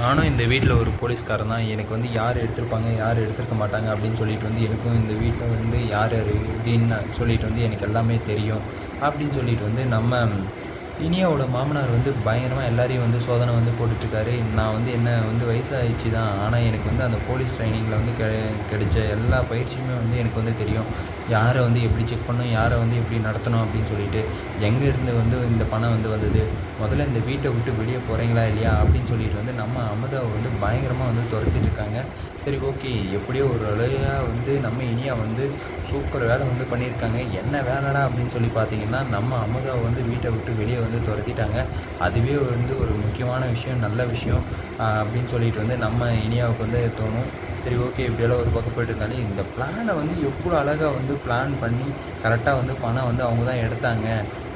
நானும் இந்த வீட்டில் ஒரு போலீஸ்காரன் தான். எனக்கு வந்து யார் எடுத்திருப்பாங்க யார் எடுத்திருக்க மாட்டாங்க அப்படின்னு சொல்லிட்டு வந்து எனக்கும் இந்த வீட்டில் வந்து யார் யார் அப்படின்னு சொல்லிட்டு வந்து எனக்கு எல்லாமே தெரியும். அப்படின்னு சொல்லிட்டு வந்து நம்ம இனியாவோட மாமனார் வந்து பயங்கரமாக எல்லாரையும் வந்து சோதனை வந்து போட்டுட்ருக்காரு. நான் வந்து என்ன வந்து வயசாகிடுச்சு தான் ஆனால் எனக்கு வந்து அந்த போலீஸ் ட்ரைனிங்கில் வந்து கெ கிடைச்ச எல்லா பயிற்சியுமே வந்து எனக்கு வந்து தெரியும். யாரை வந்து எப்படி செக் பண்ணணும் யாரை வந்து எப்படி நடத்தணும் அப்படின்னு சொல்லிட்டு எங்கே இருந்து வந்து இந்த பணம் வந்து வந்தது முதல்ல இந்த வீட்டை விட்டு வெளியே போகிறீங்களா இல்லையா அப்படின்னு சொல்லிட்டு வந்து நம்ம அமுதாவை வந்து பயங்கரமாக வந்து துரத்திட்டு இருக்காங்க சரி ஓகே. எப்படியோ ஒரு வழியாக வந்து நம்ம இனியா வந்து சூப்பர் வேலை வந்து பண்ணியிருக்காங்க. என்ன வேலைடா அப்படின்னு சொல்லி பார்த்தீங்கன்னா நம்ம அமுதாவை வந்து வீட்டை விட்டு வெளியே வந்து துரத்திட்டாங்க. அதுவே வந்து ஒரு முக்கியமான விஷயம் நல்ல விஷயம் அப்படின்னு சொல்லிட்டு வந்து நம்ம இனியாவுக்கு வந்து தோணும். சரி ஓகே. இப்படியெல்லாம் ஒரு பக்கம் போயிட்டு இருந்தாலும் இந்த பிளானை வந்து எவ்வளோ அழகாக வந்து பிளான் பண்ணி கரெக்டாக வந்து பணம் வந்து அவங்க தான் எடுத்தாங்க.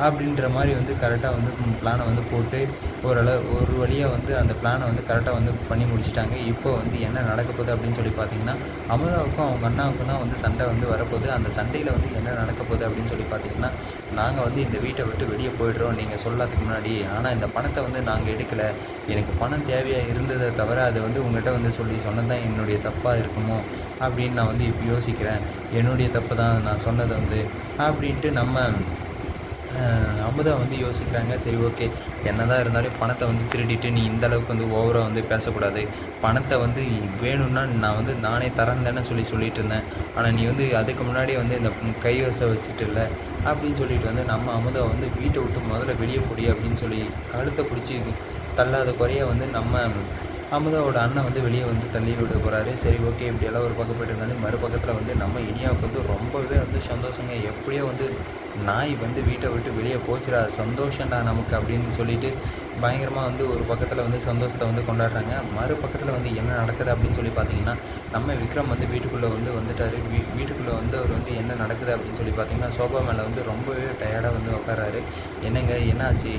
அப்படின்ற மாதிரி வந்து கரெக்டாக வந்து பிளானை வந்து போட்டு ஓரளவு ஒரு வழியாக வந்து அந்த பிளானை வந்து கரெக்டாக வந்து பண்ணி முடிச்சிட்டாங்க. இப்போ வந்து என்ன நடக்க போகுது அப்படின்னு சொல்லி பார்த்தீங்கன்னா அமலாவுக்கும் அவங்க அண்ணாவுக்கும் தான் வந்து சண்டை வந்து வரப்போகுது. அந்த சண்டையில் வந்து என்ன நடக்க போகுது அப்படின்னு சொல்லி பார்த்தீங்கன்னா நாங்கள் வந்து இந்த வீட்டை விட்டு வெளியே போயிடுறோம். நீங்கள் சொல்லாததுக்கு முன்னாடி ஆனால் இந்த பணத்தை வந்து நாங்கள் எடுக்கலை. எனக்கு பணம் தேவையாக இருந்ததை தவிர அது வந்து உங்கள்கிட்ட வந்து சொல்லி சொன்னது தான் என்னுடைய தப்பாக இருக்குமோ அப்படின்னு நான் வந்து இப்போ யோசிக்கிறேன். என்னுடைய தப்பு தான் நான் சொன்னது வந்து அப்படின்ட்டு நம்ம அமுதா வந்து யோசிக்கிறாங்க சரி ஓகே என்னதான் இருந்தாலும் பணத்தை வந்து திருடிட்டு நீ இந்த அளவுக்கு வந்து ஓவராக வந்து பேசக்கூடாது. பணத்தை வந்து வேணும்னா நான் வந்து நானே தரேன் சொல்லி சொல்லிட்டு இருந்தேன். ஆனால் நீ வந்து அதுக்கு முன்னாடியே வந்து இந்த கைவசை வச்சுட்டு இல்லை அப்படின்னு சொல்லிட்டு வந்து நம்ம அமுதா வந்து வீட்டை விட்டு முதல்ல வெளியே போடி அப்படின்னு சொல்லி கழுத்தை பிடிச்சி தள்ளாத குறைய வந்து நம்ம அமுதாவோட அண்ணன் வந்து வெளியே வந்து தள்ளி விட போகிறாரு சரி ஓகே இப்படியெல்லாம் ஒரு பக்கம் போயிட்டு இருந்தாலும் மறுபக்கத்தில் வந்து நம்ம இனியாவுக்கு வந்து ரொம்பவே வந்து சந்தோஷங்க. எப்படியோ வந்து நாய் வந்து வீட்டை விட்டு வெளியே போச்சுடா சந்தோஷம்டா நமக்கு அப்படின்னு சொல்லிட்டு பயங்கரமாக வந்து ஒரு பக்கத்தில் வந்து சந்தோஷத்தை வந்து கொண்டாடுறாங்க. மறுபக்கத்தில் வந்து என்ன நடக்குது அப்படின்னு சொல்லி பார்த்தீங்கன்னா நம்ம விக்ரம் வந்து வீட்டுக்குள்ளே வந்து வந்துட்டார். வீ வீட்டுக்குள்ளே வந்து அவர் வந்து என்ன நடக்குது அப்படின்னு சொல்லி பார்த்தீங்கன்னா சோபா மேலே வந்து ரொம்பவே டயர்டாக வந்து உட்காராரு என்னங்க என்னாச்சு?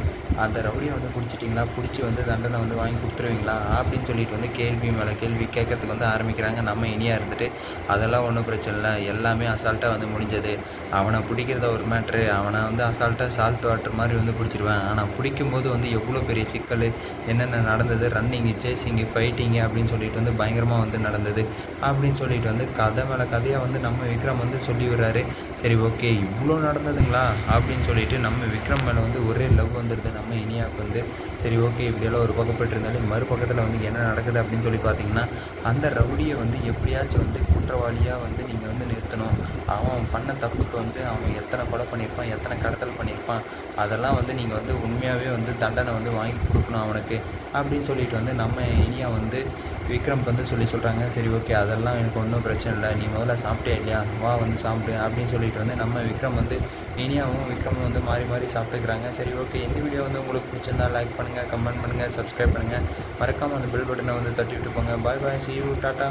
அந்த ரவுடியை வந்து பிடிச்சிட்டிங்களா? பிடிச்சி வந்து தண்டனை வந்து வாங்கி கொடுத்துருவீங்களா? அப்படின்னு சொல்லிட்டு வந்து கேள்வி மேலே கேள்வி கேட்கறதுக்கு வந்து ஆரம்பிக்கிறாங்க. நம்ம இனியாக இருந்துட்டு அதெல்லாம் ஒன்றும் பிரச்சனை இல்லை. எல்லாமே அசால்ட்டாக வந்து முடிஞ்சது. அவனை பிடிக்கிறத ஒரு மேட்ரு அவனை வந்து அசால்ட்டாக சால்ட் வாட்டர் மாதிரி வந்து பிடிச்சிருவேன். ஆனால் பிடிக்கும்போது வந்து எவ்வளோ பெரிய சிக்கல் என்னென்ன நடந்தது ரன்னிங்கு சேசிங்கு ஃபைட்டிங்கு அப்படின்னு சொல்லிட்டு வந்து பயங்கரமாக வந்து நடந்தது. அப்படின்னு சொல்லிட்டு வந்து கதை மேலே கதையாக வந்து நம்ம விக்ரம் வந்து சொல்லி விடுறாரு. சரி ஓகே இவ்வளோ நடந்ததுங்களா? அப்படின்னு சொல்லிட்டு நம்ம விக்ரம் மேலே வந்து ஒரே லவ் வந்துடுது நம்ம இனியாவுக்கு வந்து. சரி ஓகே இப்படியெல்லாம் ஒரு பக்கம் இருந்தாலும் மறுபக்கத்தில் வந்து என்ன நடக்குது அப்படின்னு சொல்லி பார்த்தீங்கன்னா அந்த ரவுடியை வந்து எப்படியாச்சும் வந்து குற்றவாளியாக வந்து நீங்கள் வந்து நிறுத்தணும். அவன் பண்ண தப்புக்கு வந்து அவன் எத்தனை கொலை பண்ணியிருப்பான் எத்தனை கடத்தல் பண்ணியிருப்பான். அதெல்லாம் வந்து நீங்கள் வந்து உண்மையாகவே வந்து தண்டனை வந்து வாங்கி கொடுக்கணும் அவனுக்கு அப்படின்னு சொல்லிட்டு வந்து நம்ம இனியா வந்து விக்ரம்க்கு வந்து சொல்லி சொல்கிறாங்க சரி ஓகே அதெல்லாம் எனக்கு ஒன்றும் பிரச்சனை இல்லை. நீ முதல்ல சாப்பிட்டே இல்லையா? வா வந்து சாப்பிடு அப்படின்னு சொல்லிட்டு வந்து நம்ம விக்ரம் வந்து இனியாவும் விக்ரமும் வந்து மாறி மாறி சாப்பிட்டுக்கிறாங்க. சரி ஓகே இந்த வீடியோ வந்து உங்களுக்கு பிடிச்சிருந்தா லைக் பண்ணுங்கள் கமெண்ட் பண்ணுங்கள் சப்ஸ்கிரைப் பண்ணுங்கள் மறக்காமல் அந்த பெல் பட்டனை வந்து தட்டி விட்டு போங்க. Bye bye see you tata